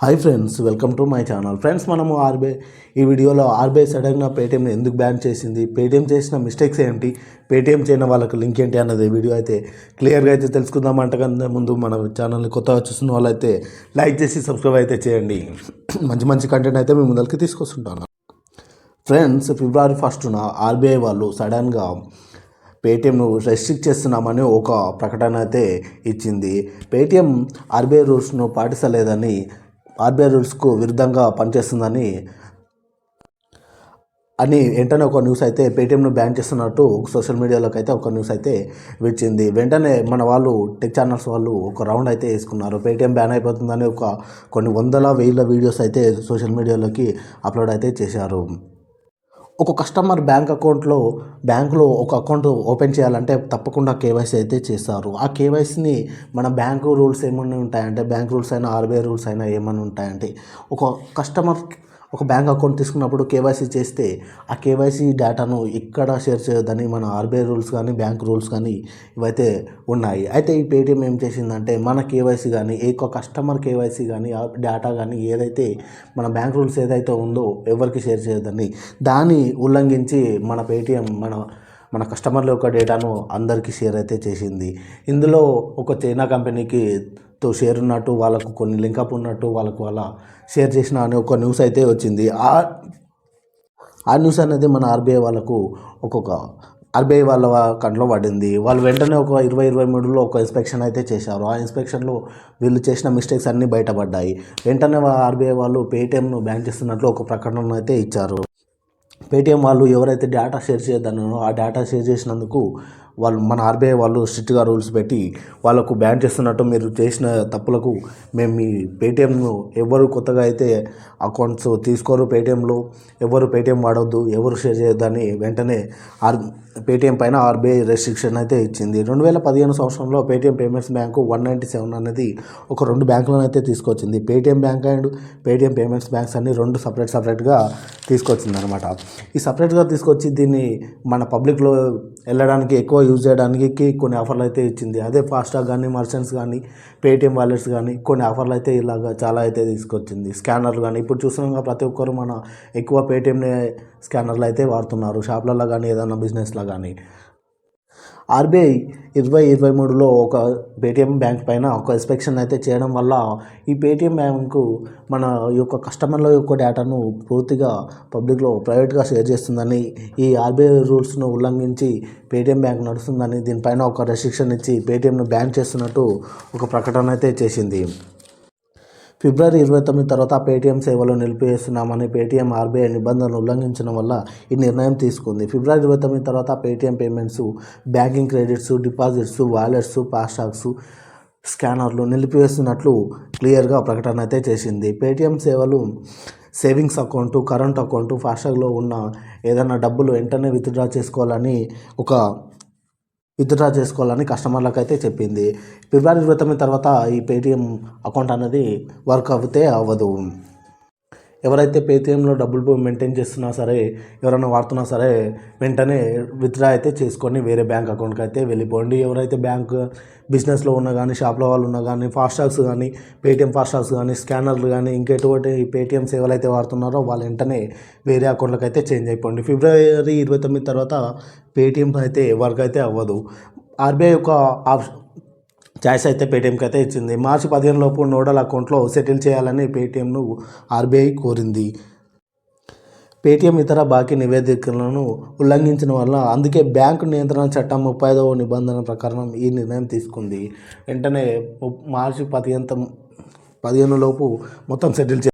Hi friends welcome to my channel friends మనము RBI ఈ వీడియోలో ఆర్బీఐ సడన్గా పేటీఎంని ఎందుకు బ్యాన్ చేసింది? పేటీఎం చేసిన మిస్టేక్స్ ఏంటి? పేటీఎం చేయని వాళ్ళకి లింక్ ఏంటి అన్నది వీడియో అయితే క్లియర్గా అయితే తెలుసుకుందాం అంటకంటే ముందు మన ఛానల్ని కొత్తగా చూస్తున్న వాళ్ళైతే లైక్ చేసి సబ్స్క్రైబ్ అయితే చేయండి. మంచి మంచి కంటెంట్ అయితే మేము ముందరికి తీసుకొస్తుంటాను. ఫ్రెండ్స్ ఫిబ్రవరి ఫస్ట్న ఆర్బీఐ వాళ్ళు సడన్గా పేటీఎంను రెస్ట్రిక్ట్ చేస్తున్నామని ఒక ప్రకటన అయితే ఇచ్చింది. పేటీఎం ఆర్బీఐ రూల్స్ను పాటిస్తలేదని ఆర్బీఐ రూల్స్కు విరుద్ధంగా పనిచేస్తుందని అని వెంటనే ఒక న్యూస్ అయితే పేటీఎంను బ్యాన్ చేస్తున్నట్టు సోషల్ మీడియాలోకి అయితే ఒక న్యూస్ అయితే వచ్చింది వెంటనే మన వాళ్ళు టెక్ ఛానల్స్ వాళ్ళు ఒక రౌండ్ అయితే వేసుకున్నారు. పేటీఎం బ్యాన్ అయిపోతుందని ఒక కొన్ని వందల వేల వీడియోస్ అయితే సోషల్ మీడియాలోకి అప్లోడ్ అయితే చేశారు. ఒక కస్టమర్ బ్యాంక్ అకౌంట్లో బ్యాంకులో ఒక అకౌంట్ ఓపెన్ చేయాలంటే తప్పకుండా కేవైసీ అయితే చేస్తారు. ఆ కేవైసీని మన బ్యాంకు రూల్స్ ఏమన్నా ఉంటాయంటే బ్యాంక్ రూల్స్ అయినా ఆర్బీఐ రూల్స్ అయినా ఏమైనా ఉంటాయంటే ఒక కస్టమర్ ఒక బ్యాంక్ అకౌంట్ తీసుకున్నప్పుడు కేవైసీ చేస్తే ఆ కేవైసీ డేటాను ఎక్కడ షేర్ చేయొద్దని మన ఆర్బీఐ రూల్స్ కానీ బ్యాంక్ రూల్స్ కానీ ఇవైతే ఉన్నాయి. అయితే ఈ పేటీఎం ఏం చేసిందంటే మన కేవైసీ కానీ ఏ కస్టమర్ కేవైసీ కానీ ఆ డేటా కానీ ఏదైతే మన బ్యాంక్ రూల్స్ ఏదైతే ఉందో ఎవరికి షేర్ చేయొద్దని దాన్ని ఉల్లంఘించి మన పేటీఎం మన మన కస్టమర్ల యొక్క డేటాను అందరికీ షేర్ అయితే చేసింది. ఇందులో ఒక చైనా కంపెనీకి తో షేర్ ఉన్నట్టు వాళ్ళకు కొన్ని లింకప్ ఉన్నట్టు వాళ్ళకు అలా షేర్ చేసిన అనే ఒక న్యూస్ అయితే వచ్చింది. ఆ ఆ న్యూస్ అనేది మన ఆర్బీఐ వాళ్ళకు ఒక్కొక్క ఆర్బీఐ వాళ్ళ కంట్లో పడింది. వాళ్ళు వెంటనే ఒక ఇరవై ఇరవై మూడులో ఒక ఇన్స్పెక్షన్ అయితే చేశారు. ఆ ఇన్స్పెక్షన్లో వీళ్ళు చేసిన మిస్టేక్స్ అన్నీ బయటపడ్డాయి. వెంటనే ఆర్బీఐ వాళ్ళు పేటీఎంను బ్యాన్ చేస్తున్నట్లు ఒక ప్రకటన అయితే ఇచ్చారు. పేటీఎం వాళ్ళు ఎవరైతే డేటా షేర్ చేయొద్దన్నారో ఆ డేటా షేర్ చేసినందుకు వాళ్ళు మన ఆర్బీఐ వాళ్ళు స్ట్రిక్ట్గా రూల్స్ పెట్టి వాళ్ళకు బ్యాన్ చేస్తున్నట్టు మీరు చేసిన తప్పులకు మేము మీ పేటీఎంను ఎవరు కొత్తగా అయితే అకౌంట్స్ తీసుకోరు పేటిఎంలో ఎవరు పేటీఎం వాడొద్దు ఎవరు షేర్ చేయొద్దని వెంటనే ఆర్ పేటీఎం పైన ఆర్బీఐ రెస్ట్రిక్షన్ అయితే ఇచ్చింది. రెండు వేల పదిహేను సంవత్సరంలో Paytm payments bank one ninety seven అనేది ఒక రెండు బ్యాంకులను అయితే తీసుకొచ్చింది. Paytm bank and Paytm payments banks అన్ని రెండు సపరేట్ సపరేట్గా తీసుకొచ్చింది అనమాట ఈ సపరేట్గా తీసుకొచ్చి దీన్ని మన పబ్లిక్లో వెళ్ళడానికి ఎక్కువ యూజ్ చేయడానికి కొన్ని ఆఫర్లు అయితే ఇచ్చింది. అదే ఫాస్టాగ్ కానీ మర్చెంట్స్ కానీ పేటీఎం వాలెట్స్ కానీ కొన్ని ఆఫర్లు అయితే ఇలాగ చాలా అయితే తీసుకొచ్చింది. స్కానర్లు కానీ ఇప్పుడు చూస్తున్నాం ప్రతి ఒక్కరు మన ఎక్కువ పేటిఎంనే స్కానర్లు అయితే వాడుతున్నారు. షాప్లలో కానీ ఏదైనా బిజినెస్లో కానీ ఆర్బీఐ ఇరవై ఇరవై మూడులో ఒక పేటీఎం బ్యాంక్ పైన ఒక ఇన్స్పెక్షన్ అయితే చేయడం వల్ల ఈ పేటీఎం బ్యాంకు మన యొక్క కస్టమర్ల యొక్క డేటాను పూర్తిగా పబ్లిక్లో ప్రైవేట్గా షేర్ చేస్తుందని ఈ ఆర్బీఐ రూల్స్ను ఉల్లంఘించి పేటీఎం బ్యాంక్ నడుస్తుందని దీనిపైన ఒక రెస్ట్రిక్షన్ ఇచ్చి పేటీఎంను బ్యాన్ చేస్తున్నట్టు ఒక ప్రకటన అయితే చేసింది. ఫిబ్రవరి ఇరవై తొమ్మిది తర్వాత పేటీఎం సేవలు నిలిపివేస్తున్నామని పేటీఎం ఆర్బీఐ నిబంధనలు ఉల్లంఘించడం వల్ల ఈ నిర్ణయం తీసుకుంది. ఫిబ్రవరి ఇరవై తొమ్మిది తర్వాత Paytm payments banking credits deposits wallets FASTags స్కానర్లు నిలిపివేస్తున్నట్లు క్లియర్గా ప్రకటన అయితే చేసింది. పేటీఎం సేవలు సేవింగ్స్ అకౌంటు కరెంట్ అకౌంటు ఫాస్టాగ్లో ఉన్న ఏదైనా డబ్బులు వెంటనే విత్డ్రా చేసుకోవాలని ఒక విత్డ్రా చేసుకోవాలని కస్టమర్లకు అయితే చెప్పింది. ఫిబ్రవరి ఇరవై తొమ్మిది తర్వాత ఈ పేటీఎం అకౌంట్ అనేది వర్క్ అవుతే అవ్వదు. ఎవరైతే పేటీఎంలో డబ్బులు మెయింటైన్ చేస్తున్నా సరే ఎవరైనా వాడుతున్నా సరే వెంటనే విత్డ్రా అయితే చేసుకొని వేరే బ్యాంక్ అకౌంట్కి అయితే వెళ్ళిపోండి. ఎవరైతే బ్యాంక్ బిజినెస్లో ఉన్న కానీ షాప్లో వాళ్ళు ఉన్నా కానీ ఫాస్టాగ్స్ కానీ పేటీఎం ఫాస్టాగ్స్ కానీ స్కానర్లు కానీ ఇంకెటువంటి పేటిఎం సేవలు అయితే వాడుతున్నారో వాళ్ళు వెంటనే వేరే అకౌంట్లకు అయితే చేంజ్ అయిపోండి. ఫిబ్రవరి ఇరవై తొమ్మిది తర్వాత పేటీఎం అయితే ఎవరికైతే అవ్వదు. ఆర్బీఐ యొక్క ఆప్షన్ ఛాయిస్ అయితే పేటీఎంకి అయితే ఇచ్చింది. మార్చి పదిహేను లోపు నోడల్ అకౌంట్లో సెటిల్ చేయాలని పేటీఎంను ఆర్బీఐ కోరింది. పేటీఎం ఇతర బాకీ నివేదికలను ఉల్లంఘించిన వల్ల అందుకే బ్యాంకు నియంత్రణ చట్టం ముప్పై ఐదవ నిబంధన ప్రకారం ఈ నిర్ణయం తీసుకుంది. వెంటనే మార్చి పదిహేను పదిహేను లోపు మొత్తం సెటిల్ చే